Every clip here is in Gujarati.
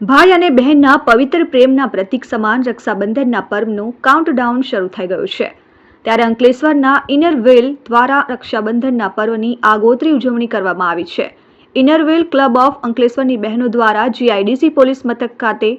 ભાઈ અને બહેનના પવિત્ર પ્રેમના પ્રતીક સમાન રક્ષાબંધનના પર્વનું કાઉન્ટડાઉન શરૂ થઈ ગયું છે. ત્યારે અંકલેશ્વરના ઇનરવેલ દ્વારા રક્ષાબંધનના પર્વની આગોતરી ઉજવણી કરવામાં આવી છે. ઇનરવેલ ક્લબ ઓફ અંકલેશ્વરની બહેનો દ્વારા જીઆઈડીસી પોલીસ મથક ખાતે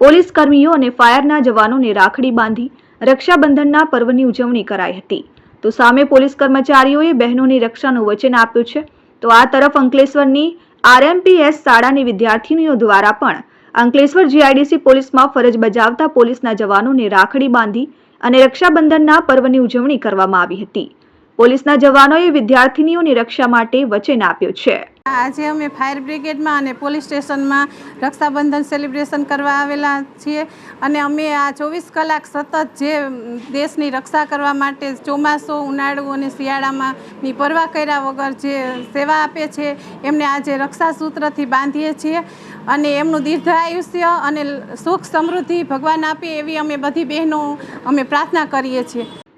પોલીસ કર્મીઓ અને ફાયરના જવાનોને રાખડી બાંધી રક્ષાબંધનના પર્વની ઉજવણી કરાઈ હતી. તો સામે પોલીસ કર્મચારીઓએ બહેનોની રક્ષાનું વચન આપ્યું છે. તો આ તરફ અંકલેશ્વરની આરએમપીએસ શાળાની વિદ્યાર્થીનીઓ દ્વારા પણ અંકલેશ્વર જીઆઈડીસી પોલીસમાં ફરજ બજાવતા પોલીસના જવાનોને રાખડી બાંધી અને રક્ષાબંધનના પર્વની ઉજવણી કરવામાં આવી હતી. પોલીસના જવાનોએ વિદ્યાર્થીનીઓની રક્ષા માટે વચન આપ્યું છે. આજે અમે ફાયર બ્રિગેડમાં અને પોલીસ સ્ટેશનમાં રક્ષાબંધન સેલિબ્રેશન કરવા આવેલા છીએ અને અમે આ ચોવીસ કલાક સતત જે દેશની રક્ષા કરવા માટે ચોમાસું, ઉનાળુ અને શિયાળામાં ની પરવા કર્યા વગર જે સેવા આપે છે, એમને આજે રક્ષાસૂત્રથી બાંધીએ છીએ અને એમનું દીર્ઘાયુષ્ય અને સુખ સમૃદ્ધિ ભગવાન આપે એવી અમે બધી બહેનો અમે પ્રાર્થના કરીએ છીએ.